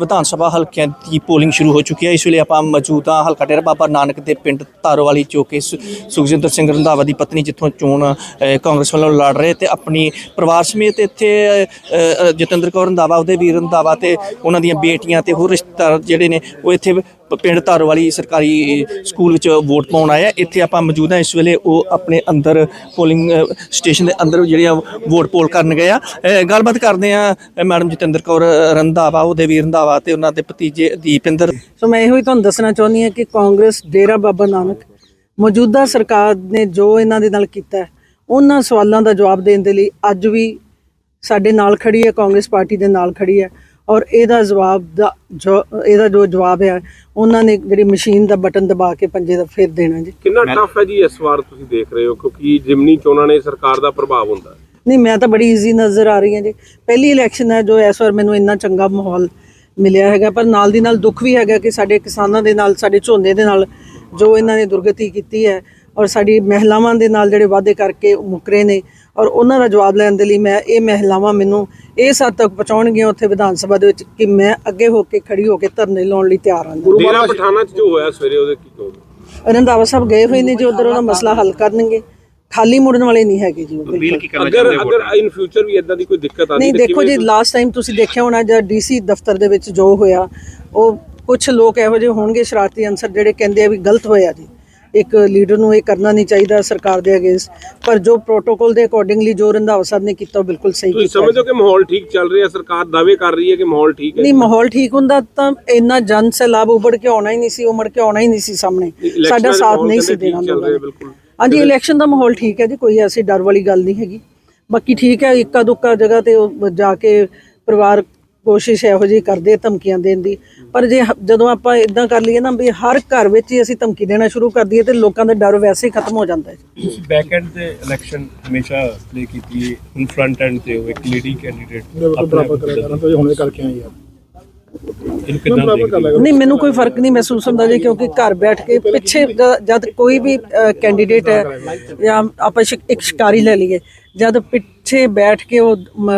ਵਿਧਾਨ ਸਭਾ ਹਲਕਿਆਂ ਦੀ ਪੋਲਿੰਗ ਸ਼ੁਰੂ ਹੋ ਚੁੱਕੀ ਹੈ। ਇਸ ਵੇਲੇ ਆਪਾਂ ਮੌਜੂਦ ਹਾਂ ਹਲਕਾ ਡੇਰਾ ਬਾਬਾ ਨਾਨਕ ਦੇ ਪਿੰਡ ਧਾਰੋਵਾਲੀ ਤਾਰੋਵਾਲੀ ਚੌਕੇ ਸੁਖਜਿੰਦਰ ਸਿੰਘ ਰੰਧਾਵਾ ਦੀ ਪਤਨੀ ਜਿੱਥੋਂ ਚੋਣ ਕਾਂਗਰਸ ਵੱਲੋਂ ਲੜ ਰਹੇ ਤੇ ਆਪਣੀ ਪਰਿਵਾਰ ਸਮੇਤ ਇੱਥੇ ਜਤਿੰਦਰ ਕੌਰ ਰੰਧਾਵਾ, ਉਹਦੇ ਵੀਰ ਰੰਧਾਵਾ ਤੇ ਉਹਨਾਂ ਦੀਆਂ ਬੇਟੀਆਂ ਤੇ ਹੋਰ ਰਿਸ਼ਤੇਦਾਰ ਜਿਹੜੇ ਨੇ, ਉਹ ਇੱਥੇ ਪਿੰਡ ਧਾਰੋਵਾਲੀ ਸਰਕਾਰੀ ਸਕੂਲ ਵਿੱਚ ਵੋਟ ਪਾਉਣ ਆਏ ਆ। ਇੱਥੇ ਆਪਾਂ ਮੌਜੂਦ ਹਾਂ। ਇਸ ਵੇਲੇ ਉਹ ਆਪਣੇ ਅੰਦਰ ਪੋਲਿੰਗ ਸਟੇਸ਼ਨ ਦੇ ਅੰਦਰ ਜਿਹੜੇ ਆ ਵੋਟ ਪੋਲ ਕਰਨ ਗਏ ਆ। ਗੱਲਬਾਤ ਕਰਦੇ ਆ ਮੈਡਮ ਜਤਿੰਦਰ ਕੌਰ ਰੰਧਾਵਾ, ਉਹਦੇ ਵੀਰ ਰੰਧਾਵਾ ਤੇ ਉਹਨਾਂ ਦੇ ਭਤੀਜੇ ਦੀਪਿੰਦਰ ਸੋ ਮੈਂ ਇਹੋ ਹੀ ਤੁਹਾਨੂੰ ਦੱਸਣਾ ਚਾਹੁੰਦੀ ਹਾਂ ਕਿ ਕਾਂਗਰਸ ਡੇਰਾ ਬਾਬਾ ਨਾਨਕ ਮੌਜੂਦਾ ਸਰਕਾਰ ਨੇ ਜੋ ਇਹਨਾਂ ਦੇ ਨਾਲ ਕੀਤਾ ਉਹਨਾਂ ਸਵਾਲਾਂ ਦਾ ਜਵਾਬ ਦੇਣ ਦੇ ਲਈ ਅੱਜ ਵੀ ਸਾਡੇ ਨਾਲ ਖੜੀ ਹੈ ਕਾਂਗਰਸ ਪਾਰਟੀ ਦੇ ਨਾਲ ਖੜੀ ਹੈ ਔਰ ਇਹਦਾ ਜਵਾਬ ਦਾ ਜੋ ਇਹਦਾ ਜੋ ਜਵਾਬ ਹੈ ਉਹਨਾਂ ਨੇ ਜਿਹੜੀ ਮਸ਼ੀਨ ਦਾ ਬਟਨ ਦਬਾ ਕੇ ਪੰਜੇ ਦਾ ਫੇਰ ਦੇਣਾ ਜੀ। ਕਿੰਨਾ ਟਫ ਹੈ ਜੀ ਇਸ ਵਾਰ ਤੁਸੀਂ ਦੇਖ ਰਹੇ ਹੋ ਕਿਉਂਕਿ ਜਿਮਨੀ ਚੋਣਾਂ ਨੇ ਸਰਕਾਰ ਦਾ ਪ੍ਰਭਾਵ ਹੁੰਦਾ ਨਹੀਂ ਮੈਂ ਤਾਂ ਬੜੀ ਈਜ਼ੀ ਨਜ਼ਰ ਆ ਰਹੀ ਹਾਂ ਜੀ। ਪਹਿਲੀ ਇਲੈਕਸ਼ਨ ਹੈ ਜੋ ਇਸ ਵਾਰ ਮੈਨੂੰ ਇੰਨਾ ਚੰਗਾ ਮਾਹੌਲ ਮਿਲਿਆ ਹੈਗਾ ਪਰ ਨਾਲ ਦੀ ਨਾਲ ਦੁੱਖ ਵੀ ਹੈਗਾ ਕਿ ਸਾਡੇ ਕਿਸਾਨਾਂ ਦੇ ਨਾਲ ਸਾਡੇ ਝੋਨੇ ਦੇ ਨਾਲ ਜੋ ਇਹਨਾਂ ਨੇ ਦੁਰਗਤੀ ਕੀਤੀ ਹੈ ਔਰ ਸਾਡੀ ਮਹਿਲਾਵਾਂ ਦੇ ਨਾਲ ਜਿਹੜੇ ਵਾਅਦੇ ਕਰਕੇ ਮੁਕਰੇ ਨੇ ਔਰ ਉਹਨਾਂ ਦਾ ਜਵਾਬ ਲੈਣ ਦੇ ਲਈ ਮੈਂ ਇਹ ਮਹਿਲਾਵਾਂ ਮੈਨੂੰ ਇਸ ਹੱਦ ਤੱਕ ਪਹੁੰਚਾਉਣਗੀਆਂ ਉੱਥੇ ਵਿਧਾਨ ਸਭਾ ਦੇ ਵਿੱਚ ਕਿ ਮੈਂ ਅੱਗੇ ਹੋ ਕੇ ਖੜੀ ਹੋ ਕੇ ਧਰਨੇ ਲਾਉਣ ਲਈ ਤਿਆਰ ਹਾਂ। ਡੇਰਾ ਪਠਾਣਾ 'ਚ ਜੋ ਹੋਇਆ ਸਵੇਰੇ ਉਹਦੇ ਕੀ ਕਹੋਗੇ? ਰੰਧਾਵਾ ਸਾਹਿਬ ਗਏ ਹੋਏ ਨੇ ਜੀ ਉਧਰ ਉਹਦਾ ਮਸਲਾ ਹੱਲ ਕਰਨਗੇ। ਖਾਲੀ ਮੁੜਨ ਵਾਲੇ ਨਹੀਂ ਹੈਗੇ ਜੀ ਉਹ ਬਿਲਕੁਲ। ਅਗਰ ਅਗਰ ਇਨ ਫਿਊਚਰ ਵੀ ਇਦਾਂ ਦੀ ਕੋਈ ਦਿੱਕਤ ਆਉਂਦੀ ਨਹੀਂ ਤਾਂ ਦੇਖੋ ਜੀ ਲਾਸਟ ਟਾਈਮ ਤੁਸੀਂ ਦੇਖਿਆ ਹੋਣਾ ਜਦ ਡੀਸੀ ਦਫ਼ਤਰ ਦੇ ਵਿੱਚ ਜੋ ਹੋਇਆ ਉਹ ਕੁਝ ਲੋਕ ਇਹੋ ਜਿਹੇ ਹੋਣਗੇ ਸ਼ਰਾਰਤੀ ਅਨਸਰ ਜਿਹੜੇ ਕਹਿੰਦੇ ਆ ਵੀ ਗਲਤ ਹੋਇਆ ਜੀ। ਇੱਕ ਲੀਡਰ ਨੂੰ ਇਹ ਕਰਨਾ ਨਹੀਂ ਚਾਹੀਦਾ ਸਰਕਾਰ ਦੇ ਅਗੇਂਸਟ ਪਰ ਜੋ ਪ੍ਰੋਟੋਕਾਲ ਦੇ ਅਕੋਰਡਿੰਗਲੀ ਜੋ ਰੰਧਾਵਾ ਸਾਹਿਬ ਨੇ ਕੀਤਾ ਉਹ ਬਿਲਕੁਲ ਸਹੀ ਤੁਸੀਂ ਕੀਤਾ ਸਮਝਦੇ ਹੋ ਕਿ ਮਾਹੌਲ ਠੀਕ ਚੱਲ ਰਿਹਾ ਸਰਕਾਰ ਦਾਅਵੇ ਕਰ ਰਹੀ ਹੈ ਕਿ ਮਾਹੌਲ ਠੀਕ ਹੈ ਨਹੀਂ ਮਾਹੌਲ ਠੀਕ ਹੁੰਦਾ ਤਾਂ ਇੰਨਾ ਜਨ ਸੈਲਾਬ ਉਭੜ ਕੇ ਆਉਣਾ ਹੀ ਨਹੀਂ ਸੀ ਉਮੜ ਕੇ ਆਉਣਾ ਹੀ ਨਹੀਂ ਸੀ ਸਾਹਮਣੇ। ਸਾਡਾ ਸਾਥ ਨਹੀਂ ਸੀ ਦੇਣਾ ਨੇ। ਬਿਲਕੁਲ। ਹਾਂਜੀ ਇਲੈਕਸ਼ਨ ਦਾ ਮਾਹੌਲ ਠੀਕ ਹੈ ਜੀ ਕੋਈ ਐਸੀ ਡਰ ਵਾਲੀ ਗੱਲ ਨਹੀਂ ਹੈਗੀ। ਬਾਕੀ ਠੀਕ ਹੈ ਇੱਕਾ ਦੁੱਕਾ ਜਗ੍ਹਾ ਤੇ ਉਹ ਜਾ ਕੇ ਪਰਿਵਾਰ ਕੋਸ਼ਿਸ਼ ਇਹੋ ਜਿਹੀ ਕਰਦੇ ਧਮਕੀਆਂ ਦੇਣ ਦੀ। ਪਰ ਜੇ ਹ- ਜਦੋਂ ਆਪਾਂ ਇਦਾਂ ਕਰ ਲਈਏ ਨਾ ਵੀ ਹਰ ਘਰ ਵਿੱਚ ਹੀ ਅਸੀਂ ਧਮਕੀ ਦੇਣਾ ਸ਼ੁਰੂ ਕਰ ਦਈਏ ਤੇ ਲੋਕਾਂ ਦਾ ਡਰ ਵੈਸੇ ਹੀ ਖਤਮ ਹੋ ਜਾਂਦਾ ਹੈ। ਤੁਸੀਂ ਬੈਕ ਐਂਡ ਤੇ ਇਲੈਕਸ਼ਨ ਹਮੇਸ਼ਾ ਪਲੇ ਕੀਤੀ ਹੈ ਹੁਣ ਫਰੰਟ ਐਂਡ ਤੇ ਹੋ ਇੱਕ ਲੇਡੀ ਕੈਂਡੀਡੇਟ ਆਪਣੇ ਹੁਣੇ ਕਰਕੇ ਆਏ ਯਾਰ ਇਹਨੂੰ ਕਿੱਦਾਂ ਦੇਖਦੇ ਹੋ? ਨਹੀਂ ਮੈਨੂੰ ਕੋਈ ਫ਼ਰਕ ਨਹੀਂ ਮਹਿਸੂਸ ਹੁੰਦਾ ਜੀ ਕਿਉਂਕਿ ਘਰ ਬੈਠ ਕੇ ਪਿੱਛੇ ਜ- ਜਦ ਕੋਈ ਵੀ ਕੈਂਡੀਡੇਟ ਹੈ ਜਾਂ ਆਪਾਂ ਸ਼ਿਕ- ਇੱਕ ਸ਼ਿਕਾਰੀ ਲੈ ਲਈਏ ਜਦ ਪਿੱਛੇ ਬੈਠ ਕੇ ਉਹ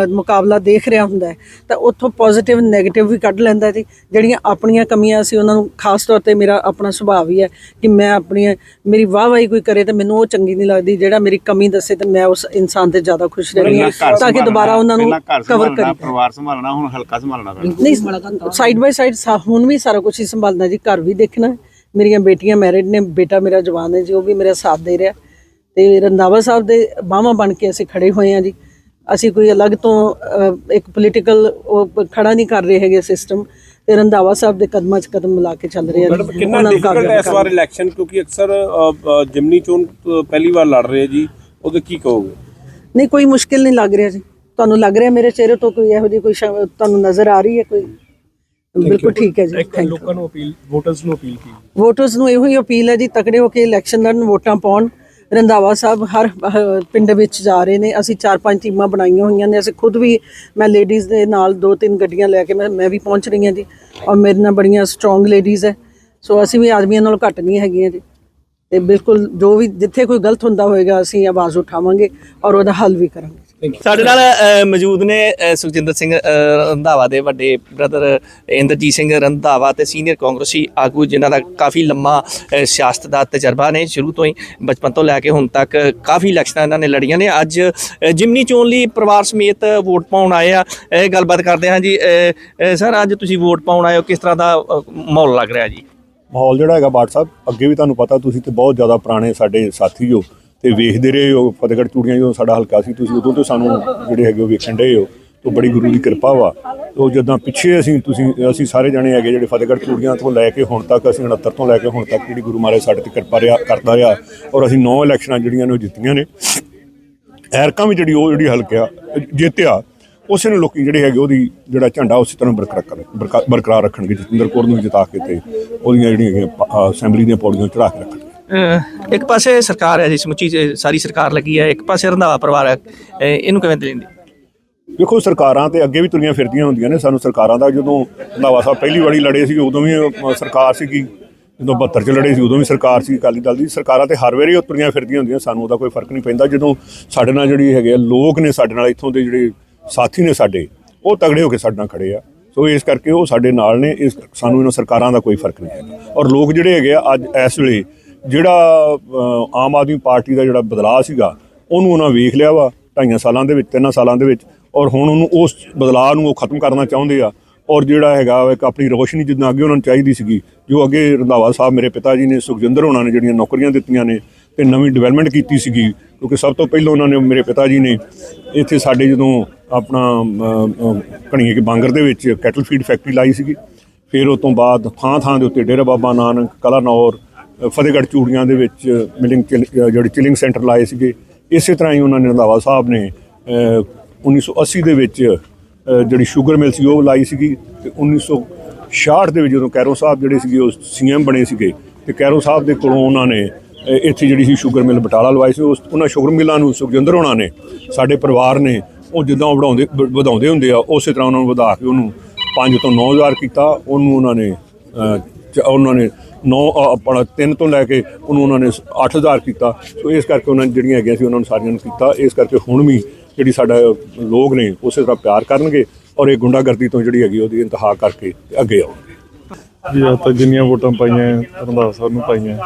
ਮੁਕਾਬਲਾ ਦੇਖ ਰਿਹਾ ਹੁੰਦਾ ਹੈ ਤਾਂ ਉੱਥੋਂ ਪੋਜ਼ਿਟਿਵ ਨੈਗੇਟਿਵ ਵੀ ਕੱਢ ਲੈਂਦਾ ਜੀ ਜਿਹੜੀਆਂ ਆਪਣੀਆਂ ਕਮੀਆਂ ਸੀ ਉਹਨਾਂ ਨੂੰ ਖਾਸ ਤੌਰ ਤੇ ਮੇਰਾ ਆਪਣਾ ਸੁਭਾਅ ਵੀ ਹੈ ਕਿ ਮੈਂ ਆਪਣੀਆਂ ਮੇਰੀ ਵਾਹ ਵਾਹੀ ਕੋਈ ਕਰੇ ਤਾਂ ਮੈਨੂੰ ਉਹ ਚੰਗੀ ਨਹੀਂ ਲੱਗਦੀ ਜਿਹੜਾ ਮੇਰੀ ਕਮੀ ਦੱਸੇ ਤਾਂ ਮੈਂ ਉਸ ਇਨਸਾਨ ਤੇ ਜ਼ਿਆਦਾ ਖੁਸ਼ ਰਹਿੰਦੀ ਹਾਂ ਤਾਂ ਕਿ ਦੁਬਾਰਾ ਉਹਨਾਂ ਨੂੰ ਕਵਰ ਕਰੀ ਪਰਿਵਾਰ ਸੰਭਾਲਣਾ ਹੁਣ ਹਲਕਾ ਸੰਭਾਲਣਾ ਨਹੀਂ ਸਾਈਡ ਬਾਈ ਸਾਈਡ ਹੁਣ ਵੀ ਸਾਰਾ ਕੁਝ ਹੀ ਸੰਭਾਲਣਾ ਜੀ ਘਰ ਵੀ ਦੇਖਣਾ। ਮੇਰੀਆਂ ਬੇਟੀਆਂ ਮੈਰਿਡ ਨੇ ਬੇਟਾ ਮੇਰਾ ਜਵਾਨ ਹੈ ਜੀ ਉਹ ਵੀ ਮੇਰਾ ਸਾਥ ਦੇ ਰਿਹਾ ਤੇ ਰੰਦਾਵਾ ਸਾਹਿਬ ਦੇ ਬਾਹਾਂ ਬਣ ਕੇ ਅਸੀਂ ਖੜੇ ਹੋਏ ਹਾਂ ਜੀ। ਅਸੀਂ ਕੋਈ ਅਲੱਗ ਤੋਂ ਇੱਕ ਪੋਲੀਟੀਕਲ ਖੜਾ ਨਹੀਂ ਕਰ ਰਹੇ ਹੈਗੇ ਸਿਸਟਮ ਤੇ ਰੰਦਾਵਾ ਸਾਹਿਬ ਦੇ ਕਦਮਾਂ 'ਚ ਕਦਮ ਮਿਲਾ ਕੇ ਚੱਲ ਰਹੇ ਜੀ। ਕਿੰਨਾ ਉਹਨਾਂ ਨੂੰ ਡਿਫਿਕਲਟ ਹੈ ਇਸ ਵਾਰ ਇਲੈਕਸ਼ਨ ਕਿਉਂਕਿ ਅਕਸਰ ਜਿਮਨੀ ਚੋਣ ਪਹਿਲੀ ਵਾਰ ਲੜ ਰਹੇ ਜੀ। ਉਹਦੇ ਕੀ ਕਹੋਗੇ? ਨਹੀਂ ਕੋਈ ਮੁਸ਼ਕਿਲ ਨਹੀਂ ਲੱਗ ਰਿਹਾ ਜੀ। ਤੁਹਾਨੂੰ ਲੱਗ ਰਿਹਾ ਮੇਰੇ ਚਿਹਰੇ ਤੋਂ ਕੋਈ ਇਹੋ ਜਿਹੀ ਕੋਈ ਤੁਹਾਨੂੰ ਨਜ਼ਰ ਆ ਰਹੀ ਹੈ ਕੋਈ? ਬਿਲਕੁਲ ਠੀਕ ਹੈ ਜੀ। ਇੱਕ ਥੈਂਕ ਯੂ ਲੋਕਾਂ ਨੂੰ ਅਪੀਲ ਵੋਟਰਸ ਨੂੰ ਅਪੀਲ ਕੀ ਵੋਟਰਸ ਨੂੰ ਇਹੋ ਹੀ ਅਪੀਲ ਹੈ ਜੀ ਤਕੜੇ ਹੋ ਕੇ ਇਲੈਕਸ਼ਨ ਲੜਨ ਵੋਟਾਂ ਪਾਉਣ। ਰੰਧਾਵਾ ਸਾਹਿਬ ਹਰ ਪਿੰਡ ਵਿੱਚ ਜਾ ਰਹੇ ਨੇ। ਅਸੀਂ ਚਾਰ ਪੰਜ ਟੀਮਾਂ ਬਣਾਈਆਂ ਹੋਈਆਂ ਨੇ। ਅਸੀਂ ਖੁਦ ਵੀ ਮੈਂ ਲੇਡੀਜ਼ ਦੇ ਨਾਲ ਦੋ ਤਿੰਨ ਗੱਡੀਆਂ ਲੈ ਕੇ ਮੈਂ ਮੈਂ ਵੀ ਪਹੁੰਚ ਰਹੀ ਹਾਂ ਜੀ। ਔਰ ਮੇਰੇ ਨਾਲ ਬੜੀਆਂ ਸਟਰੋਂਗ ਲੇਡੀਜ਼ ਹੈ। ਸੋ ਅਸੀਂ ਵੀ ਆਦਮੀਆਂ ਨਾਲੋਂ ਘੱਟ ਨਹੀਂ ਹੈਗੀਆਂ ਜੀ। ਤੇ ਬਿਲਕੁਲ ਜੋ ਵੀ ਜਿੱਥੇ ਕੋਈ ਗਲਤ ਹੁੰਦਾ ਹੋਏਗਾ, ਅਸੀਂ ਆਵਾਜ਼ ਉਠਾਵਾਂਗੇ ਔਰ ਉਹਦਾ ਹੱਲ ਵੀ ਕਰਾਂਗੇ। ਸਾਡੇ ਨਾਲ ਅ, ਮੌਜੂਦ ਨੇ ਅ, ਸੁਖਜਿੰਦਰ ਸਿੰਘ ਅ, ਰੰਧਾਵਾ ਦੇ ਵੱਡੇ ਬ੍ਰਦਰ ਇੰਦਰਜੀਤ ਸਿੰਘ ਰੰਧਾਵਾ ਤੇ ਸੀਨੀਅਰ ਕਾਂਗਰਸੀ ਆਗੂ ਜਿਨ੍ਹਾਂ ਦਾ ਕਾਫੀ ਲੰਮਾ ਅ, ਸਿਆਸਤ ਦਾ ਤਜਰਬਾ ਨੇ ਸ਼ੁਰੂ ਤੋਂ ਹੀ ਬਚਪਨ ਤੋਂ ਲੈ ਕੇ ਹੁਣ ਤੱਕ ਕਾਫੀ ਇਲੈਕਸ਼ਨਾਂ ਇਹਨਾਂ ਨੇ ਲੜੀਆਂ ਨੇ। ਅੱਜ ਅ, ਜਿਮਨੀ ਚੋਣ ਲਈ ਪਰਿਵਾਰ ਸਮੇਤ ਵੋਟ ਪਾਉਣ ਆਏ ਆ। ਇਹ ਗੱਲਬਾਤ ਕਰਦੇ ਹਾਂ ਜੀ ਅ, ਅ, ਸਰ ਅੱਜ ਤੁਸੀਂ ਵੋਟ ਪਾਉਣ ਆਏ ਹੋ ਕਿਸ ਤਰ੍ਹਾਂ ਦਾ ਅ, ਮਾਹੌਲ ਲੱਗ ਰਿਹਾ ਜੀ? ਮਾਹੌਲ ਜਿਹੜਾ ਹੈਗਾ ਬਾਟ ਸਾਹਿਬ ਅੱਗੇ ਵੀ ਤੁਹਾਨੂੰ ਪਤਾ ਤੁਸੀਂ ਤੇ ਬਹੁਤ ਜ਼ਿਆਦਾ ਪੁਰਾਣੇ ਸਾਡੇ ਸਾਥੀ ਹੋ। ਤੇ ਵੇਖਦੇ ਰਹੇ ਹੋ, ਫਤਿਹਗੜ੍ਹ ਚੂੜੀਆਂ ਜਦੋਂ ਸਾਡਾ ਹਲਕਾ ਸੀ, ਤੁਸੀਂ ਉਦੋਂ ਤੋਂ ਸਾਨੂੰ ਜਿਹੜੇ ਹੈਗੇ ਉਹ ਵੇਖਣ ਡਏ ਹੋ, ਤੋਂ ਬੜੀ ਗੁਰੂ ਦੀ ਕਿਰਪਾ ਵਾ। ਉਹ ਜਦੋਂ ਪਿੱਛੇ ਅਸੀਂ, ਤੁਸੀਂ, ਅਸੀਂ ਸਾਰੇ ਜਾਣੇ ਹੈਗੇ ਜਿਹੜੇ ਫਤਿਹਗੜ੍ਹ ਚੂੜੀਆਂ ਤੋਂ ਲੈ ਕੇ ਹੁਣ ਤੱਕ, ਅਸੀਂ 69 ਤੋਂ ਲੈ ਕੇ ਹੁਣ ਤੱਕ ਜਿਹੜੀ ਗੁਰੂ ਮਹਾਰਾਜ ਸਾਡੇ ਤੇ ਕਿਰਪਾ ਰਿਹਾ, ਕਰਦਾ ਰਿਹਾ, ਔਰ ਅਸੀਂ ਨੌ ਇਲੈਕਸ਼ਨਾਂ ਜਿਹੜੀਆਂ ਨੇ ਉਹ ਜਿੱਤੀਆਂ ਨੇ। ਐਰਕਾਂ ਵੀ ਜਿਹੜੀ ਉਹ ਜਿਹੜੀ ਹਲਕਿਆ, ਜਿੱਤਿਆ, ਉਸੇ ਨੂੰ ਲੋਕੀ ਜਿਹੜੇ ਹੈਗੇ ਉਹਦੀ ਜਿਹੜਾ ਝੰਡਾ ਉਸੇ ਤਰ੍ਹਾਂ ਬਰਕਰਾਰ ਬਰਕਾ- ਬਰਕਰਾਰ ਰੱਖਣਗੇ, ਜਤਿੰਦਰ ਕੌਰ ਨੂੰ ਵੀ ਜਿਤਾ ਕੇ ਤੇ ਉਹਦੀਆਂ ਜਿਹੜੀਆਂ ਹੈਗੀਆਂ ਅਸੈਂਬਲੀ ਦੀਆਂ ਪੌੜੀਆਂ ਚੜਾ ਕੇ ਰੱਖਣਗੇ। ਇੱਕ ਪਾਸੇ ਸਰਕਾਰ ਹੈ ਜੀ ਸਮੁੱਚੀ ਸਾਰੀ ਸਰਕਾਰ ਲੱਗੀ ਹੈ ਇੱਕ ਪਾਸੇ ਰੰਧਾਵਾ ਪਰਿਵਾਰ ਹੈ। ਇਹਨੂੰ ਕਿਵੇਂ ਲੈਂਦੇ ਦੇਖੋ ਸਰਕਾਰਾਂ ਤੇ ਅੱਗੇ ਵੀ ਤੁਰੀਆਂ ਫਿਰਦੀਆਂ ਹੁੰਦੀਆਂ ਨੇ। ਸਾਨੂੰ ਸਰਕਾਰਾਂ ਦਾ ਜਦੋਂ ਰੰਧਾਵਾ ਸਾਹਿਬ ਪਹਿਲੀ ਵਾਰੀ ਲੜੇ ਸੀ ਉਦੋਂ ਵੀ ਸਰਕਾਰ ਸੀਗੀ। ਜਦੋਂ 72 ਚ ਲੜੇ ਸੀ ਉਦੋਂ ਵੀ ਸਰਕਾਰ ਸੀ ਅਕਾਲੀ ਦਲ ਦੀ। ਸਰਕਾਰਾਂ ਤੇ ਹਰ ਵਾਰੀ ਉਹ ਤੁਰੀਆਂ ਫਿਰਦੀਆਂ ਹੁੰਦੀਆਂ। ਸਾਨੂੰ ਉਹਦਾ ਕੋਈ ਫ਼ਰਕ ਨਹੀਂ ਪੈਂਦਾ। ਜਦੋਂ ਸਾਡੇ ਨਾਲ ਜਿਹੜੀ ਹੈਗੇ ਆ, ਲੋਕ ਨੇ ਸਾਡੇ ਨਾਲ ਇੱਥੋਂ ਦੇ ਜਿਹੜੇ ਸਾਥੀ ਨੇ ਸਾਡੇ ਉਹ ਤਗੜੇ ਹੋ ਕੇ ਸਾਡੇ ਨਾਲ ਖੜੇ ਆ। ਸੋ ਇਸ ਕਰਕੇ ਉਹ ਸਾਡੇ ਨਾਲ ਨੇ। ਇਸ ਸਾਨੂੰ ਇਹਨਾਂ ਸਰਕਾਰਾਂ ਦਾ ਕੋਈ ਫ਼ਰਕ ਨਹੀਂ ਹੈਗਾ। ਔਰ ਲੋਕ ਜਿਹੜੇ ਹੈਗੇ ਆ ਅੱਜ ਇਸ ਵੇਲੇ ਜਿਹੜਾ ਆਮ ਆਦਮੀ ਪਾਰਟੀ ਦਾ ਜਿਹੜਾ ਬਦਲਾਅ ਸੀਗਾ, ਉਹਨੂੰ ਉਹਨਾਂ ਵੇਖ ਲਿਆ ਵਾ ਢਾਈਆਂ ਸਾਲਾਂ ਦੇ ਵਿੱਚ, ਤਿੰਨਾਂ ਸਾਲਾਂ ਦੇ ਵਿੱਚ, ਔਰ ਹੁਣ ਉਹਨੂੰ ਉਸ ਬਦਲਾਅ ਨੂੰ ਉਹ ਖਤਮ ਕਰਨਾ ਚਾਹੁੰਦੇ ਆ। ਔਰ ਜਿਹੜਾ ਹੈਗਾ ਵਾ ਇੱਕ ਆਪਣੀ ਰੋਸ਼ਨੀ ਜਿੱਦਾਂ ਅੱਗੇ ਉਹਨਾਂ ਨੂੰ ਚਾਹੀਦੀ ਸੀਗੀ, ਜੋ ਅੱਗੇ ਰੰਧਾਵਾ ਸਾਹਿਬ ਮੇਰੇ ਪਿਤਾ ਜੀ ਨੇ, ਸੁਖਜਿੰਦਰ ਉਹਨਾਂ ਨੇ ਜਿਹੜੀਆਂ ਨੌਕਰੀਆਂ ਦਿੱਤੀਆਂ ਨੇ ਤੇ ਨਵੀਂ ਡਿਵੈਲਪਮੈਂਟ ਕੀਤੀ ਸੀਗੀ, ਕਿਉਂਕਿ ਸਭ ਤੋਂ ਪਹਿਲਾਂ ਉਹਨਾਂ ਨੇ ਮੇਰੇ ਪਿਤਾ ਜੀ ਨੇ ਇੱਥੇ ਸਾਡੇ ਜਦੋਂ ਆਪਣਾ ਕਣੀਏ ਕੇ ਬਾਂਗਰ ਦੇ ਵਿੱਚ ਕੈਟਲ ਫੀਡ ਫੈਕਟਰੀ ਲਾਈ ਸੀਗੀ, ਫਿਰ ਉਸ ਤੋਂ ਬਾਅਦ ਥਾਂ ਥਾਂ ਦੇ ਉੱਤੇ ਡੇਰਾ ਬਾਬਾ ਨਾਨਕ ਕਲਾਨੌਰ ਫਤਿਹਗੜ੍ਹ ਚੂੜੀਆਂ ਦੇ ਵਿੱਚ ਮਿਲਿੰਗ ਚਿਲ- ਜਿਹੜੇ ਚਿਲਿੰਗ ਸੈਂਟਰ ਲਾਏ ਸੀਗੇ ਇਸੇ ਤਰ੍ਹਾਂ ਹੀ ਉਹਨਾਂ ਨੇ ਰੰਧਾਵਾ ਸਾਹਿਬ ਨੇ ਅ, 1980 ਦੇ ਵਿੱਚ ਜਿਹੜੀ ਸ਼ੂਗਰ ਮਿਲ ਸੀ ਉਹ ਲਾਈ ਸੀਗੀ ਤੇ 1966 ਦੇ ਵਿੱਚ ਜਦੋਂ ਕੈਰੋ ਸਾਹਿਬ ਜਿਹੜੇ ਸੀਗੇ ਉਹ ਸੀਐਮ ਬਣੇ ਸੀਗੇ ਤੇ ਕੈਰੋ ਸਾਹਿਬ ਦੇ ਕੋਲੋਂ ਉਹਨਾਂ ਨੇ ਇੱਥੇ ਜਿਹੜੀ ਸੀ ਸ਼ੂਗਰ ਮਿਲ ਬਟਾਲਾ ਲਵਾਈ ਸੀ ਉਸ ਉਹਨਾਂ ਸ਼ੂਗਰ ਮਿਲਾਂ ਨੂੰ ਸੁਖਜਿੰਦਰ ਹੋਣਾ ਨੇ ਸਾਡੇ ਪਰਿਵਾਰ ਨੇ ਉਹ ਜਿੱਦਾਂ ਵਧਾਉਂਦੇ ਵਧਾਉਂਦੇ ਹੁੰਦੇ ਆ ਉਸੇ ਤਰ੍ਹਾਂ ਉਹਨਾਂ ਨੂੰ ਵਧਾ ਕੇ ਉਹਨੂੰ 5 ਤੋਂ 9000 ਕੀਤਾ ਉਹਨੂੰ ਉਹਨਾਂ ਨੇ ਉਹਨਾਂ ਨੇ 9 ਆਪਣਾ 3 ਤੋਂ ਲੈ ਕੇ ਉਹਨੂੰ ਉਹਨਾਂ ਨੇ 8000 ਕੀਤਾ। ਸੋ ਇਸ ਕਰਕੇ ਉਹਨਾਂ ਨੇ ਜਿਹੜੀਆਂ ਹੈਗੀਆਂ ਸੀ ਉਹਨਾਂ ਨੂੰ ਸਾਰੀਆਂ ਨੂੰ ਕੀਤਾ। ਇਸ ਕਰਕੇ ਹੁਣ ਵੀ ਜਿਹੜੀ ਸਾਡਾ ਲੋਕ ਨੇ ਉਸੇ ਤਰ੍ਹਾਂ ਪਿਆਰ ਕਰਨਗੇ ਔਰ ਇਹ ਗੁੰਡਾਗਰਦੀ ਤੋਂ ਜਿਹੜੀ ਹੈਗੀ ਉਹਦੀ ਇੰਤਹਾ ਕਰਕੇ ਅੱਗੇ ਆਉਣਗੇ। ਜੀ ਅੱਜ ਤੱਕ ਜਿੰਨੀਆਂ ਵੋਟਾਂ ਪਾਈਆਂ ਰੰਧਾਵਾ ਸਾਹਿਬ ਨੂੰ ਪਾਈਆਂ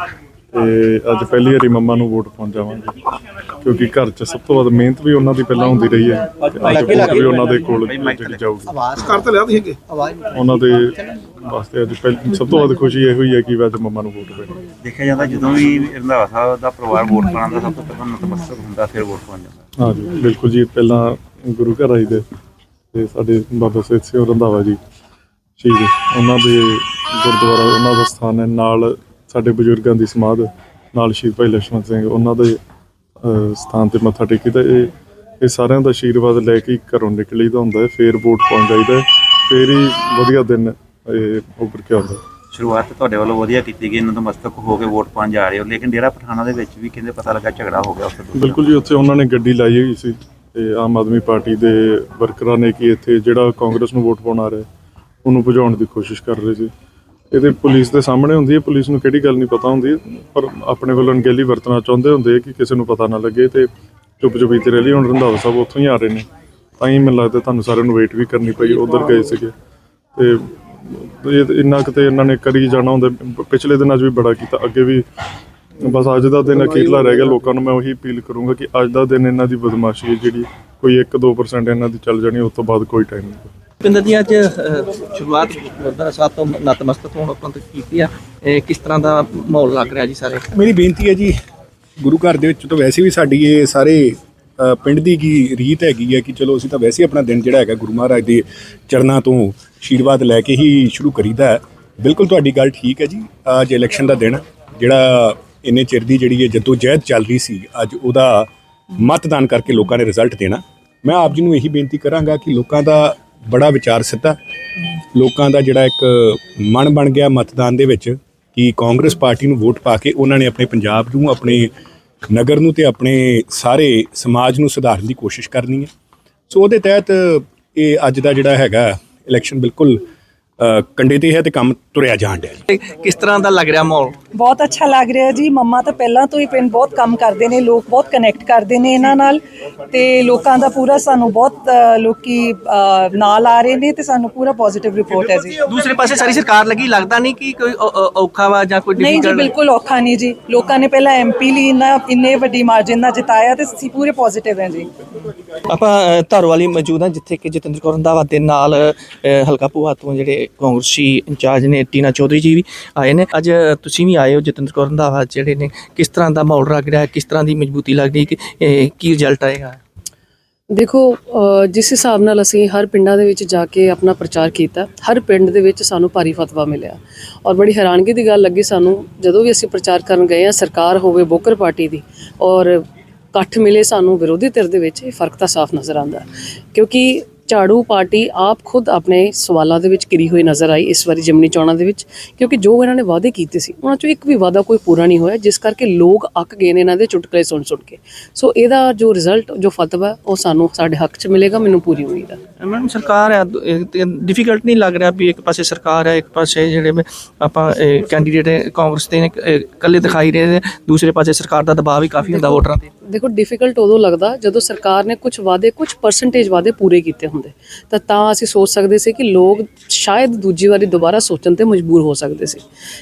ਤੇ ਅੱਜ ਪਹਿਲੀ ਵਾਰੀ ਮੰਮਾ ਨੂੰ ਵੋਟ ਪਾਉਣ ਜਾਵਾਂਗੇ। ਕਿਉਂਕਿ ਘਰ 'ਚ ਸਭ ਤੋਂ ਵੱਧ ਮਿਹਨਤ ਵੀ ਉਹਨਾਂ ਦੀ ਪਹਿਲਾਂ ਹੁੰਦੀ ਰਹੀ ਹੈ ਅੱਜ ਵੋਟ ਵੀ ਉਹਨਾਂ ਦੇ ਕੋਲ ਜਾਊਗੀ। ਕਰ ਤਾਂ ਲਿਆ ਤੁਸੀਂ ਅੱਗੇ? ਉਹਨਾਂ ਦੇ ਵਾਸਤੇ ਅੱਜ ਪਹਿਲ- ਸਭ ਤੋਂ ਵੱਧ ਖੁਸ਼ੀ ਇਹ ਹੋਈ ਹੈ ਕਿ ਵੈਸੇ ਮੰਮਾ ਨੂੰ ਵੋਟ ਪੈਣੀ ਦੇਖਿਆ ਜਾਂਦਾ ਜਦੋਂ ਵੀ ਰੰਧਾਵਾ ਸਾਹਿਬ ਦਾ ਪਰਿਵਾਰ ਵੋਟ ਪਾਉਣ ਦਾ ਸਭ ਤੋਂ ਪਹਿਲਾਂ ਨਤਮਸਤਕ ਹੁੰਦਾ ਫਿਰ ਵੋਟ ਪਾਉਣ ਜਾਂਦਾ। ਹਾਂਜੀ ਬਿਲਕੁਲ ਜੀ ਪਹਿਲਾਂ ਗੁਰੂ ਘਰ ਆਈ ਦੇ ਤੇ ਸਾਡੇ ਬਾਬਾ ਸੇਤ ਸਿੰਘ ਰੰਧਾਵਾ ਜੀ ਸ਼ਹੀਦ। ਉਹਨਾਂ ਦੇ ਗੁਰਦੁਆਰਾ ਉਹਨਾਂ ਦਾ ਸਥਾਨ ਹੈ ਨਾਲ ਸਾਡੇ ਬਜ਼ੁਰਗਾਂ ਦੀ ਸਮਾਧ ਨਾਲ ਸ਼ਹੀਦ ਭਾਈ ਲక్ష్మణ ਸਿੰਘ ਉਹਨਾਂ ਦੇ ਸਥਾਨ ਤੇ ਮੱਥਾ ਟੇਕੀਦਾ ਇਹ ਇਹ ਸਾਰਿਆਂ ਦਾ ਆਸ਼ੀਰਵਾਦ ਲੈ ਕੇ ਹੀ ਘਰੋਂ ਨਿਕਲੀਦਾ ਹੁੰਦਾ ਹੈ ਫੇਰ ਵੋਟ ਪਾਉਣ ਜਾਈਦਾ ਹੈ, ਫੇਰ ਹੀ ਵਧੀਆ ਦਿਨ ਇਹ ਉੱਭਰ ਕੇ ਆਉਂਦਾ। ਸ਼ੁਰੂਆਤ ਤਾਂ ਤੁਹਾਡੇ ਵੱਲੋਂ ਵਧੀਆ ਕੀਤੀ ਗਈ ਨਤਮਸਤਕ ਹੋ ਕੇ ਵੋਟ ਪਾਉਣ ਜਾ ਰਹੇ ਹੋ ਲੇਕਿਨ ਡੇਰਾ ਪਠਾਣਾ ਦੇ ਵਿੱਚ ਵੀ ਕਹਿੰਦੇ ਪਤਾ ਲੱਗਾ ਝਗੜਾ ਹੋ ਗਿਆ ਉਸ ਤੋਂ ਬਿਲਕੁਲ ਜੀ ਉੱਥੇ ਉਹਨਾਂ ਨੇ ਗੱਡੀ ਲਾਈ ਹੋਈ ਸੀ ਤੇ ਆਮ ਆਦਮੀ ਪਾਰਟੀ ਦੇ ਵਰਕਰਾਂ ਨੇ ਕਿ ਇੱਥੇ ਜਿਹੜਾ ਕਾਂਗਰਸ ਨੂੰ ਵੋਟ ਪਾਉਣ ਆ ਰਿਹਾ ਉਹਨੂੰ ਭਜਾਉਣ ਦੀ ਕੋਸ਼ਿਸ਼ ਕਰ ਰਹੇ ਸੀ। ਇਹਦੇ ਪੁਲਿਸ ਦੇ ਸਾਹਮਣੇ ਹੁੰਦੀ ਹੈ ਪੁਲਿਸ ਨੂੰ ਕਿਹੜੀ ਗੱਲ ਨਹੀਂ ਪਤਾ ਹੁੰਦੀ ਪਰ ਆਪਣੇ ਵੱਲੋਂ ਅਣਗਹਿਲੀ ਵਰਤਣਾ ਚਾਹੁੰਦੇ ਹੁੰਦੇ ਕਿ ਕਿਸੇ ਨੂੰ ਪਤਾ ਨਾ ਲੱਗੇ ਤੇ ਚੁੱਪ ਚੁਪੀਤੇ ਰਹਿ ਲਈ ਹੁਣ ਰੰਧਾਵਾ ਸਾਹਿਬ ਉੱਥੋਂ ਹੀ ਆ ਰਹੇ ਨੇ। ਤਾਂ ਹੀ ਮੈਨੂੰ ਲੱਗਦਾ ਤੁਹਾਨੂੰ ਸਾਰਿਆਂ ਨੂੰ ਵੇਟ ਵੀ ਕਰਨੀ ਪਈ ਉਧਰ ਗਏ ਸੀਗੇ। ਤੇ ਇਹ ਇੰਨਾ ਕਿਤੇ ਇਹਨਾਂ ਨੇ ਕਰੀ ਜਾਣਾ ਹੁੰਦਾ ਪਿਛਲੇ ਦਿਨਾਂ 'ਚ ਵੀ ਬੜਾ ਕੀਤਾ ਅੱਗੇ ਵੀ ਬਸ ਅੱਜ ਦਾ ਦਿਨ ਅਖੀਰਲਾ ਰਹਿ ਗਿਆ ਲੋਕਾਂ ਨੂੰ ਮੈਂ ਉਹੀ ਅਪੀਲ ਕਰੂੰਗਾ ਕਿ ਅੱਜ ਦਾ ਦਿਨ ਇਹਨਾਂ ਦੀ ਬਦਮਾਸ਼ੀ ਹੈ ਜਿਹੜੀ ਕੋਈ 1-2% ਇਹਨਾਂ ਦੀ ਚੱਲ ਜਾਣੀ ਉਸ ਤੋਂ ਬਾਅਦ ਕੋਈ ਟਾਈਮ ਨਹੀਂ। ਪਿੰਦਰ ਜੀ ਅੱਜ ਸ਼ੁਰੂਆਤ ਗੁਰਦੁਆਰਾ ਸਾਹਿਬ ਤੋਂ ਨਤਮਸਤਕ ਹੋਣ ਉਪਰੰਤ ਕੀਤੀ ਆ। ਇਹ ਕਿਸ ਤਰ੍ਹਾਂ ਦਾ ਮਾਹੌਲ ਲੱਗ ਰਿਹਾ ਜੀ ਸਾਰੇ? ਮੇਰੀ ਬੇਨਤੀ ਹੈ ਜੀ ਗੁਰੂ ਘਰ ਦੇ ਵਿੱਚ ਤਾਂ ਵੈਸੇ ਵੀ ਸਾਡੀ ਇਹ ਸਾਰੇ ਪਿੰਡ ਦੀ ਕੀ ਰੀਤ ਹੈਗੀ ਹੈ ਕਿ ਚਲੋ ਅਸੀਂ ਤਾਂ ਵੈਸੇ ਆਪਣਾ ਦਿਨ ਜਿਹੜਾ ਹੈਗਾ ਗੁਰੂ ਮਹਾਰਾਜ ਦੇ ਚਰਨਾਂ ਤੋਂ ਆਸ਼ੀਰਵਾਦ ਲੈ ਕੇ ਹੀ ਸ਼ੁਰੂ ਕਰੀਦਾ ਬਿਲਕੁਲ ਤੁਹਾਡੀ ਗੱਲ ਠੀਕ ਹੈ ਜੀ। ਅੱਜ ਇਲੈਕਸ਼ਨ ਦਾ ਦਿਨ ਜਿਹੜਾ ਇੰਨੇ ਚਿਰ ਦੀ ਜਿਹੜੀ ਇਹ ਜੱਦੋ ਜਹਿਦ ਚੱਲ ਰਹੀ ਸੀ, ਅੱਜ ਉਹਦਾ ਮਤਦਾਨ ਕਰਕੇ ਲੋਕਾਂ ਨੇ ਰਿਜ਼ਲਟ ਦੇਣਾ। ਮੈਂ ਆਪ ਜੀ ਨੂੰ ਇਹੀ ਬੇਨਤੀ ਕਰਾਂਗਾ ਕਿ ਲੋਕਾਂ ਦਾ ਬੜਾ ਵਿਚਾਰ ਸਿੱਧਾ ਲੋਕਾਂ ਦਾ ਜਿਹੜਾ ਇੱਕ ਮਨ ਬਣ ਗਿਆ ਮਤਦਾਨ ਦੇ ਵਿੱਚ ਕਿ ਕਾਂਗਰਸ ਪਾਰਟੀ ਨੂੰ ਵੋਟ ਪਾ ਕੇ ਉਹਨਾਂ ਨੇ ਆਪਣੇ ਪੰਜਾਬ ਨੂੰ, ਆਪਣੇ ਨਗਰ ਨੂੰ ਤੇ ਆਪਣੇ ਸਾਰੇ ਸਮਾਜ ਨੂੰ ਸੁਧਾਰਨ ਦੀ ਕੋਸ਼ਿਸ਼ ਕਰਨੀ ਹੈ। ਸੋ ਉਹਦੇ ਤਹਿਤ ਇਹ ਅੱਜ ਦਾ ਜਿਹੜਾ ਹੈਗਾ ਇਲੈਕਸ਼ਨ ਬਿਲਕੁਲ ਕੰਡੇ ਤੇ ਹੈ ਤੇ ਕੰਮ ਤੁਰਿਆ ਜਾਣ ਡਿਆ ਜੀ। ਕਿਸ ਤਰ੍ਹਾਂ ਦਾ ਲੱਗ ਰਿਹਾ ਮਾਹੌਲ? ਬਹੁਤ ਅੱਛਾ ਲੱਗ ਰਿਹਾ ਜੀ। ਮੰਮਾ ਤਾਂ ਪਹਿਲਾਂ ਤੋਂ ਹੀ ਪਿੰਡ ਬਹੁਤ ਕੰਮ ਕਰਦੇ ਨੇ ਲੋਕ ਬਹੁਤ ਕਨੈਕਟ ਕਰਦੇ ਨੇ ਇਹਨਾਂ ਨਾਲ ਤੇ ਲੋਕਾਂ ਦਾ ਪੂਰਾ ਸਾਨੂੰ ਬਹੁਤ ਅ, ਲੋਕੀ ਅ, ਨਾਲ ਆ ਰਹੇ ਨੇ ਤੇ ਸਾਨੂੰ ਪੂਰਾ ਪੋਜ਼ਿਟਿਵ ਰਿਪੋਰਟ ਹੈ ਜੀ। ਦੂਸਰੇ ਪਾਸੇ ਸਾਰੀ ਸਰਕਾਰ ਲੱਗੀ ਲੱਗਦਾ ਨਹੀਂ ਕਿ ਕੋਈ ਔ- ਔ- ਔਖਾ ਵਾ ਜਾਂ ਕੋਈ ਨਹੀਂ ਜੀ ਬਿਲਕੁਲ ਔਖਾ ਨਹੀਂ ਜੀ। ਲੋਕਾਂ ਨੇ ਪਹਿਲਾਂ ਐਮਪੀ ਲਈ ਇੰਨਾ ਇੰਨੇ ਵੱਡੀ ਮਾਰਜਨ ਨਾਲ ਜਿਤਾਇਆ ਤੇ ਅਸੀਂ ਪੂਰੇ ਪੋਜ਼ਿਟਿਵ ਹਾਂ ਜੀ। ਆਪਾਂ ਅ, ਧਾਰੋਵਾਲੀ ਮੌਜੂਦ ਹਾਂ ਜਿੱਥੇ ਕਿ ਜਤਿੰਦਰ ਕੌਰ ਰੰਧਾਵਾ ਦੇ ਨਾਲ ਅ, ਹਲਕਾ ਭੂਆ ਤੋਂ ਜਿਹੜੇ ਕਾਂਗਰਸੀ ਇੰਚਾਰਜ ਨੇ ਟੀਨਾ ਚੌਧਰੀ ਜੀ ਵੀ ਆਏ ਨੇ। ਅੱਜ ਤੁਸੀਂ ਵੀ ਆਏ ਹੋ ਜਤਿੰਦਰ ਕੌਰ ਰੰਧਾਵਾ ਜਿਹੜੇ ਨੇ ਕਿਸ ਤਰ੍ਹਾਂ ਦਾ ਮਾਹੌਲ ਲੱਗ ਰਿਹਾ, ਕਿਸ ਤਰ੍ਹਾਂ ਦੀ ਮਜ਼ਬੂਤੀ ਲੱਗ ਰਹੀ, ਕਿ ਕੀ ਰਿਜ਼ਲਟ ਆਏਗਾ? ਦੇਖੋ ਜਿਸ ਹਿਸਾਬ ਨਾਲ ਅਸੀਂ ਹਰ ਪਿੰਡਾਂ ਦੇ ਵਿੱਚ ਜਾ ਕੇ ਆਪਣਾ ਪ੍ਰਚਾਰ ਕੀਤਾ, ਹਰ ਪਿੰਡ ਦੇ ਵਿੱਚ ਸਾਨੂੰ ਭਾਰੀ ਫਤਵਾ ਮਿਲਿਆ। ਔਰ ਬੜੀ ਹੈਰਾਨਗੀ ਦੀ ਗੱਲ ਲੱਗੀ ਸਾਨੂੰ, ਜਦੋਂ ਵੀ ਅਸੀਂ ਪ੍ਰਚਾਰ ਕਰਨ ਗਏ ਆ ਸਰਕਾਰ ਹੋਵੇ ਬੋਕਰ ਪਾਰਟੀ ਦੀ, ਔਰ ਇਕੱਠ ਮਿਲੇ ਸਾਨੂੰ ਵਿਰੋਧੀ ਧਿਰ ਦੇ ਵਿੱਚ, ਇਹ ਫ਼ਰਕ ਤਾਂ ਸਾਫ਼ ਨਜ਼ਰ ਆਉਂਦਾ। ਕਿਉਂਕਿ ਝਾੜੂ ਪਾਰਟੀ ਆਪ ਖੁਦ ਆਪਣੇ ਸਵਾਲਾਂ ਦੇ ਵਿੱਚ ਘਿਰੀ ਹੋਈ ਨਜ਼ਰ ਆਈ ਇਸ ਵਾਰੀ ਜਿਮਨੀ ਚੋਣਾਂ ਦੇ ਵਿੱਚ ਕਿਉਂਕਿ ਜੋ ਇਹਨਾਂ ਨੇ ਵਾਅਦੇ ਕੀਤੇ ਸੀ ਉਹਨਾਂ ਚੋਂ ਇੱਕ ਵੀ ਵਾਅਦਾ ਕੋਈ ਪੂਰਾ ਨਹੀਂ ਹੋਇਆ ਜਿਸ ਕਰਕੇ ਲੋਕ ਅੱਕ ਗਏ ਨੇ ਇਹਨਾਂ ਦੇ ਚੁਟਕਲੇ ਸੁਣ ਸੁਣ ਕੇ। ਸੋ ਇਹਦਾ ਜੋ ਰਿਜ਼ਲਟ ਜੋ ਫਤਵਾ ਉਹ ਸਾਨੂੰ ਸਾਡੇ ਹੱਕ 'ਚ ਮਿਲੇਗਾ ਮੈਨੂੰ ਪੂਰੀ ਉਮੀਦ ਹੈ ਮੈਡਮ ਸਰਕਾਰ ਹੈ ਡਿਫਿਕਲਟ ਨਹੀਂ ਲੱਗ ਰਿਹਾ ਵੀ ਇੱਕ ਪਾਸੇ ਸਰਕਾਰ ਹੈ ਇੱਕ ਪਾਸੇ ਜਿਹੜੇ ਆਪਾਂ ਕੈਂਡੀਡੇਟ ਕਾਂਗਰਸ ਦੇ ਇਕੱਲੇ ਦਿਖਾਈ ਰਹੇ ਨੇ ਦੂਸਰੇ ਪਾਸੇ ਸਰਕਾਰ ਦਾ ਦਬਾਅ ਵੀ ਕਾਫੀ ਹੁੰਦਾ ਵੋਟਰਾਂ ਤੇ। ਦੇਖੋ ਡਿਫਿਕਲਟ ਉਦੋਂ ਲੱਗਦਾ ਜਦੋਂ ਸਰਕਾਰ ਨੇ ਕੁਝ ਵਾਅਦੇ ਕੁਝ ਪਰਸੈਂਟੇਜ ਵਾਅਦੇ ਪੂਰੇ ਕੀਤੇ ਹੁੰਦੇ ਹੁੰਦੇ। ਤਾਂ ਤਾਂ ਅਸੀਂ ਸੋਚ ਸਕਦੇ ਸੀ ਕਿ ਲੋਕ ਸ਼ਾਇਦ ਦੂਜੀ ਵਾਰੀ ਦੁਬਾਰਾ ਸੋਚਣ ਤੇ ਮਜਬੂਰ ਹੋ ਸਕਦੇ ਸੀ।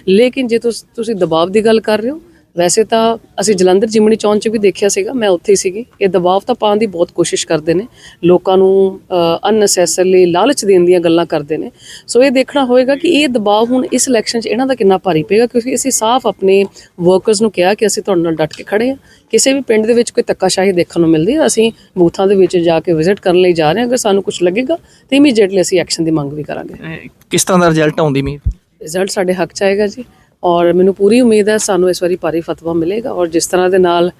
ਲੇਕਿਨ ਜੇ ਤੁਸ- ਤੁਸੀਂ ਦਬਾਅ ਦੀ ਗੱਲ ਕਰ ਰਹੇ ਹੋ ਵੈਸੇ ਤਾਂ ਅਸੀਂ ਜਲੰਧਰ ਜਿਮਣੀ ਚੌਂਕ 'ਚ ਵੀ ਦੇਖਿਆ ਸੀਗਾ ਮੈਂ ਉੱਥੇ ਹੀ ਸੀਗੀ। ਇਹ ਦਬਾਅ ਤਾਂ ਪਾਉਣ ਦੀ ਬਹੁਤ ਕੋਸ਼ਿਸ਼ ਕਰਦੇ ਨੇ। ਲੋਕਾਂ ਨੂੰ ਅਨਨੈਸੈਸਰਲੀ ਲਾਲਚ ਦੇਣ ਦੀਆਂ ਗੱਲਾਂ ਕਰਦੇ ਨੇ। ਸੋ ਇਹ ਦੇਖਣਾ ਹੋਏਗਾ ਕਿ ਇਹ ਦਬਾਅ ਹੁਣ ਇਸ ਇਲੈਕਸ਼ਨ 'ਚ ਇਹਨਾਂ ਦਾ ਕਿੰਨਾ ਭਾਰੀ ਪਏਗਾ ਕਿਉਂਕਿ ਅਸੀਂ ਸਾਫ਼ ਆਪਣੇ ਵਰਕਰਸ ਨੂੰ ਕਿਹਾ ਕਿ ਅਸੀਂ ਤੁਹਾਡੇ ਨਾਲ ਡਟ ਕੇ ਖੜੇ ਹਾਂ। ਕਿਸੇ ਵੀ ਪਿੰਡ ਦੇ ਵਿੱਚ ਕੋਈ ਧੱਕਾਸ਼ਾਹੀ ਦੇਖਣ ਨੂੰ ਮਿਲਦੀ ਹੈ ਅਸੀਂ ਬੂਥਾਂ ਦੇ ਵਿੱਚ ਜਾ ਕੇ ਵਿਜ਼ਿਟ ਕਰਨ ਲਈ ਜਾ ਰਹੇ ਹਾਂ। ਅਗਰ ਸਾਨੂੰ ਕੁਝ ਲੱਗੇਗਾ ਤੇ ਇਮੀਡੀਏਟਲੀ ਅਸੀਂ ਐਕਸ਼ਨ ਦੀ ਮੰਗ ਵੀ ਕਰਾਂਗੇ। ਕਿਸ ਤਰ੍ਹਾਂ ਦਾ ਰਿਜ਼ਲਟ ਆਉਂਦੀ ਮੀ ਰਿਜ਼ਲਟ ਸਾਡੇ ਹੱਕ ਚ ਆਏਗਾ ਜੀ। ਔਰ ਮੈਨੂੰ ਪੂਰੀ ਉਮੀਦ ਹੈ ਸਾਨੂੰ ਇਸ ਵਾਰੀ ਭਾਰੀ ਫਤਵਾ ਮਿਲੇਗਾ ਔਰ ਜਿਸ ਤਰ੍ਹਾਂ ਦੇ ਨਾਲ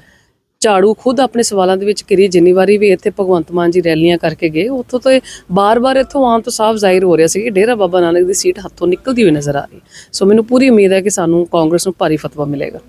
ਝਾੜੂ ਖੁਦ ਆਪਣੇ ਸਵਾਲਾਂ ਦੇ ਵਿੱਚ ਕਰੀ, ਜਿੰਨੀ ਵਾਰੀ ਵੀ ਇੱਥੇ ਭਗਵੰਤ ਮਾਨ ਜੀ ਰੈਲੀਆਂ ਕਰਕੇ ਗਏ, ਉੱਥੋਂ ਤੋਂ ਬਾਰ-ਬਾਰ ਇੱਥੋਂ ਆਉਣ ਤੋਂ ਸਾਫ਼ ਜ਼ਾਹਿਰ ਹੋ ਰਿਹਾ ਸੀ ਕਿ ਡੇਰਾ ਬਾਬਾ ਨਾਨਕ ਦੀ ਸੀਟ ਹੱਥੋਂ ਨਿਕਲਦੀ ਹੋਈ ਨਜ਼ਰ ਆ ਰਹੀ ਸੋ ਮੈਨੂੰ ਪੂਰੀ ਉਮੀਦ ਹੈ ਕਿ ਸਾਨੂੰ ਕਾਂਗਰਸ ਨੂੰ ਭਾਰੀ ਫਤਵਾ ਮਿਲੇਗਾ।